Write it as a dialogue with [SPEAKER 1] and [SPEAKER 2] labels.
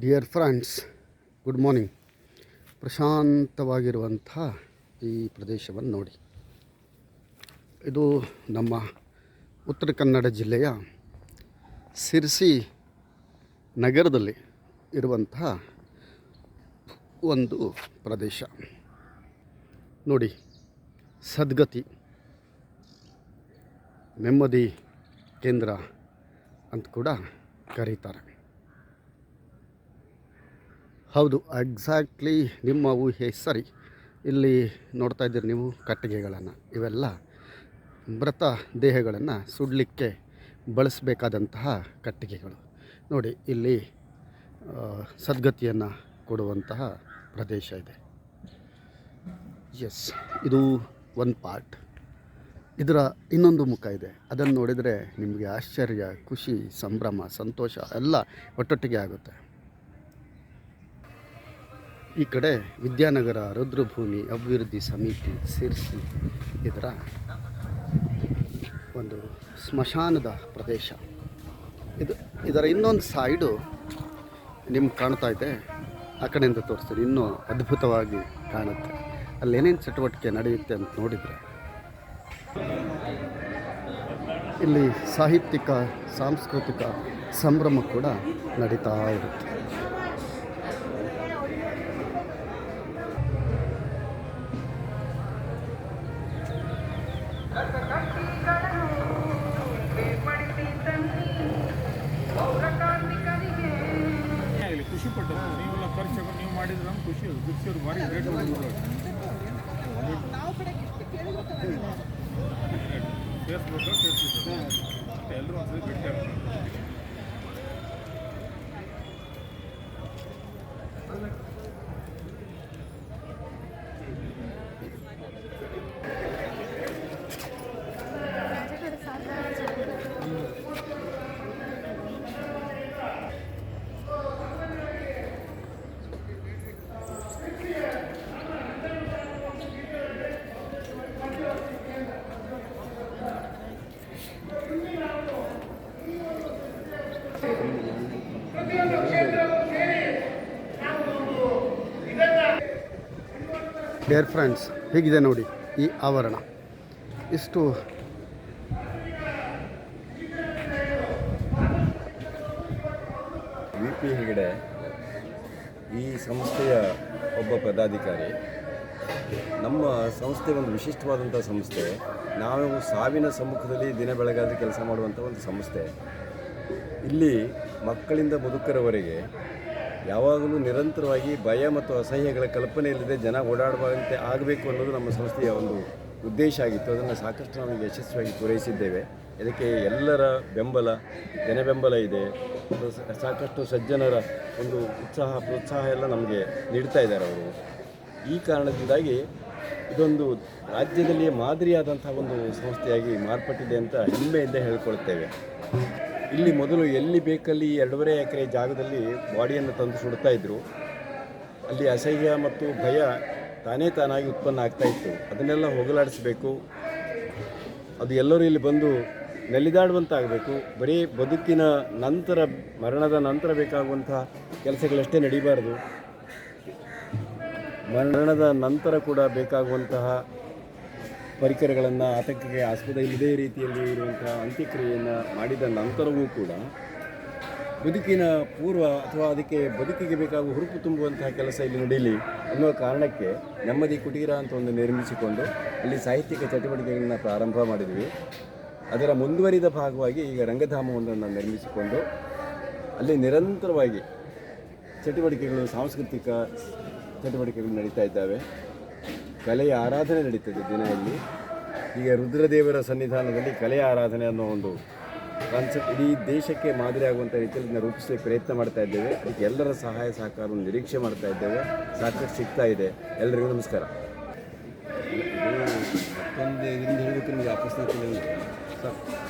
[SPEAKER 1] Dear friends good morning ಪ್ರಶಾಂತವಾಗಿರುವಂಥ ಈ ಪ್ರದೇಶವನ್ನು ನೋಡಿ. ಇದು ನಮ್ಮ ಉತ್ತರ ಕನ್ನಡ ಜಿಲ್ಲೆಯ ಸಿರ್ಸಿ ನಗರದಲ್ಲಿ ಇರುವಂತಹ ಒಂದು ಪ್ರದೇಶ. ನೋಡಿ, ಸದ್ಗತಿ, ನೆಮ್ಮದಿ ಕೇಂದ್ರ ಅಂತ ಕೂಡ ಕರೀತಾರೆ. ಹೌದು ಎಕ್ಸಾಕ್ಟ್ಲಿ ನಿಮ್ಮ ಊಹೆ ಸರಿ. ಇಲ್ಲಿ ನೋಡ್ತಾ ಇದ್ದೀರಿ ನೀವು ಕಟ್ಟಿಗೆಗಳನ್ನು. ಇವೆಲ್ಲ ಮೃತ ದೇಹಗಳನ್ನು ಸುಡಲಿಕ್ಕೆ ಬಳಸಬೇಕಾದಂತಹ ಕಟ್ಟಿಗೆಗಳು. ನೋಡಿ, ಇಲ್ಲಿ ಸದ್ಗತಿಯನ್ನು ಕೊಡುವಂತಹ ಪ್ರದೇಶ ಇದೆ. ಎಸ್ ಇದು ಒಂದು ಪಾರ್ಟ್ ಇದರ ಇನ್ನೊಂದು ಮುಖ ಇದೆ. ಅದನ್ನು ನೋಡಿದರೆ ನಿಮಗೆ ಆಶ್ಚರ್ಯ, ಖುಷಿ, ಸಂಭ್ರಮ, ಸಂತೋಷ ಎಲ್ಲ ಒಟ್ಟೊಟ್ಟಿಗೆ ಆಗುತ್ತೆ. ಈ ಕಡೆ ವಿದ್ಯಾನಗರ ರುದ್ರಭೂಮಿ ಅಭಿವೃದ್ಧಿ ಸಮಿತಿ ಸಿರ್ಸಿ ಇದರ ಒಂದು ಸ್ಮಶಾನದ ಪ್ರದೇಶ. ಇದು ಇದರ ಇನ್ನೊಂದು ಸೈಡು ನಿಮ್ಗೆ ಕಾಣ್ತಾ ಇದೆ. ಆ ಕಡೆಯಿಂದ ತೋರಿಸ್ತೀನಿ. ಇನ್ನೂ ಅದ್ಭುತವಾಗಿ ಕಾಣುತ್ತೆ. ಅಲ್ಲಿ ಏನೇನು ಚಟುವಟಿಕೆ ನಡೆಯುತ್ತೆ ಅಂತ ನೋಡಿದರೆ. ಇಲ್ಲಿ ಸಾಹಿತ್ಯಿಕ, ಸಾಂಸ್ಕೃತಿಕ ಸಂಭ್ರಮ ಕೂಡ ನಡೀತಾ ಇರುತ್ತೆ.
[SPEAKER 2] ಖುಷಿ ಪಟ್ಟರು ನೀವೆಲ್ಲ ಖರ್ಚು ನೀವು ಮಾಡಿದ್ರೆ ನಮ್ಗೆ ಖುಷಿ ಅದು ಖುಷಿಯವ್ರು ಭಾರಿ ರೇಟ್ ಫೇಸ್ಬುಕ್ ಫೇಸ್ಬುಕ್ ಎಲ್ಲರೂ ಒಂದ್ಸರಿ ಭೇಟಿ ಆಗ್ತಾರೆ
[SPEAKER 1] ಡಿಯರ್ ಫ್ರೆಂಡ್ಸ್ ಹೇಗಿದೆ ನೋಡಿ ಈ ಆವರಣ. ಇಷ್ಟು
[SPEAKER 3] ವಿ ಪಿ ಹೆಗಡೆ ಈ ಸಂಸ್ಥೆಯ ಒಬ್ಬ ಪದಾಧಿಕಾರಿ. ನಮ್ಮ ಸಂಸ್ಥೆ ಒಂದು ವಿಶಿಷ್ಟವಾದಂಥ ಸಂಸ್ಥೆ. ನಾವು ಸಾವಿನ ಸಮ್ಮುಖದಲ್ಲಿ ದಿನ ಬೆಳಗಾದ ಕೆಲಸ ಮಾಡುವಂಥ ಒಂದು ಸಂಸ್ಥೆ. ಇಲ್ಲಿ ಮಕ್ಕಳಿಂದ ಮುದುಕರವರೆಗೆ ಯಾವಾಗಲೂ ನಿರಂತರವಾಗಿ ಭಯ ಮತ್ತು ಅಸಹ್ಯಗಳ ಕಲ್ಪನೆ ಇಲ್ಲದೆ ಜನ ಓಡಾಡುವಂತೆ ಆಗಬೇಕು ಅನ್ನೋದು ನಮ್ಮ ಸಂಸ್ಥೆಯ ಒಂದು ಉದ್ದೇಶ ಆಗಿತ್ತು. ಅದನ್ನು ಸಾಕಷ್ಟು ನಾವು ಯಶಸ್ವಿಯಾಗಿ ಪೂರೈಸಿದ್ದೇವೆ. ಇದಕ್ಕೆ ಎಲ್ಲರ ಬೆಂಬಲ ಜನ ಬೆಂಬಲ ಇದೆ ಸಾಕಷ್ಟು ಸಜ್ಜನರ ಒಂದು ಉತ್ಸಾಹ, ಪ್ರೋತ್ಸಾಹ ಎಲ್ಲ ನಮಗೆ ನೀಡ್ತಾ ಇದ್ದಾರೆ ಅವರು. ಈ ಕಾರಣದಿಂದಾಗಿ ಇದೊಂದು ರಾಜ್ಯದಲ್ಲಿಯೇ ಮಾದರಿಯಾದಂಥ ಒಂದು ಸಂಸ್ಥೆಯಾಗಿ ಮಾರ್ಪಟ್ಟಿದೆ ಅಂತ ಹೆಮ್ಮೆಯಿಂದ ಹೇಳ್ಕೊಳ್ತೇವೆ. ಇಲ್ಲಿ ಮೊದಲು ಎಲ್ಲಿ ಬೇಕಲ್ಲಿ ಎರಡೂವರೆ ಎಕರೆ ಜಾಗದಲ್ಲಿ ಬಾಡಿಯನ್ನು ತಂದು ಸುಡ್ತಾ ಇದ್ದರು ಅಲ್ಲಿ ಅಸಹ್ಯ ಮತ್ತು ಭಯ ತಾನೇ ತಾನಾಗಿ ಉತ್ಪನ್ನ ಆಗ್ತಾ ಇತ್ತು. ಅದನ್ನೆಲ್ಲ ಹೋಗಲಾಡಿಸಬೇಕು. ಅದು ಎಲ್ಲರೂ ಇಲ್ಲಿ ಬಂದು ನೆಲಿದಾಡುವಂತಾಗಬೇಕು ಬರೀ ಬದುಕಿನ ನಂತರ, ಮರಣದ ನಂತರ ಬೇಕಾಗುವಂತಹ ಕೆಲಸಗಳಷ್ಟೇ ನಡೀಬಾರ್ದು. ಮರಣದ ನಂತರ ಕೂಡ ಬೇಕಾಗುವಂತಹ ಪರಿಕರಗಳನ್ನು ಆತಂಕಕ್ಕೆ ಆಸ್ಪದ ಇಲ್ಲದೇ ರೀತಿಯಲ್ಲಿ ಇರುವಂಥ ಅಂತ್ಯಕ್ರಿಯೆಯನ್ನು ಮಾಡಿದ ನಂತರವೂ ಕೂಡ ಬದುಕಿನ ಪೂರ್ವ ಅಥವಾ ಅದಕ್ಕೆ ಬದುಕಿಗೆ ಬೇಕಾಗುವ ಹುರುಪು ತುಂಬುವಂತಹ ಕೆಲಸ ಇಲ್ಲಿ ನಡೀಲಿ ಅನ್ನುವ ಕಾರಣಕ್ಕೆ ನೆಮ್ಮದಿ, ಕುಟೀರ ಅಂತ ಒಂದು ನಿರ್ಮಿಸಿಕೊಂಡು ಅಲ್ಲಿ ಸಾಹಿತ್ಯಿಕ ಚಟುವಟಿಕೆಗಳನ್ನು ಪ್ರಾರಂಭ ಮಾಡಿದ್ವಿ. ಅದರ ಮುಂದುವರಿದ ಭಾಗವಾಗಿ ಈಗ ರಂಗಧಾಮವೊಂದನ್ನು ನಿರ್ಮಿಸಿಕೊಂಡು ಅಲ್ಲಿ ನಿರಂತರವಾಗಿ ಚಟುವಟಿಕೆಗಳು, ಸಾಂಸ್ಕೃತಿಕ ಚಟುವಟಿಕೆಗಳು ನಡೀತಾ ಇದ್ದಾವೆ. ಕಲೆಯ ಆರಾಧನೆ ನಡೀತದೆ ದಿನದಲ್ಲಿ. ಈಗ ರುದ್ರದೇವರ ಸನ್ನಿಧಾನದಲ್ಲಿ ಕಲೆಯ ಆರಾಧನೆ ಅನ್ನೋ ಒಂದು ಕಾನ್ಸೆಪ್ಟ್ ಇಡೀ ದೇಶಕ್ಕೆ ಮಾದರಿಯಾಗುವಂಥ ರೀತಿಯಲ್ಲಿ ಇದನ್ನು ರೂಪಿಸಲಿಕ್ಕೆ ಪ್ರಯತ್ನ ಮಾಡ್ತಾ ಇದ್ದೇವೆ. ಅದಕ್ಕೆ ಎಲ್ಲರ ಸಹಾಯ ಸಹಕಾರವನ್ನು ನಿರೀಕ್ಷೆ ಮಾಡ್ತಾ ಇದ್ದೇವೆ. ಸಾಕಷ್ಟು ಸಿಗ್ತಾ ಇದೆ. ಎಲ್ಲರಿಗೂ ನಮಸ್ಕಾರ. ಮತ್ತೊಂದು ಇದರಿಂದ ಹೇಳಬೇಕು ನಿಮಗೆ ಅಪಸ್ನಾತಿ ಸರ್.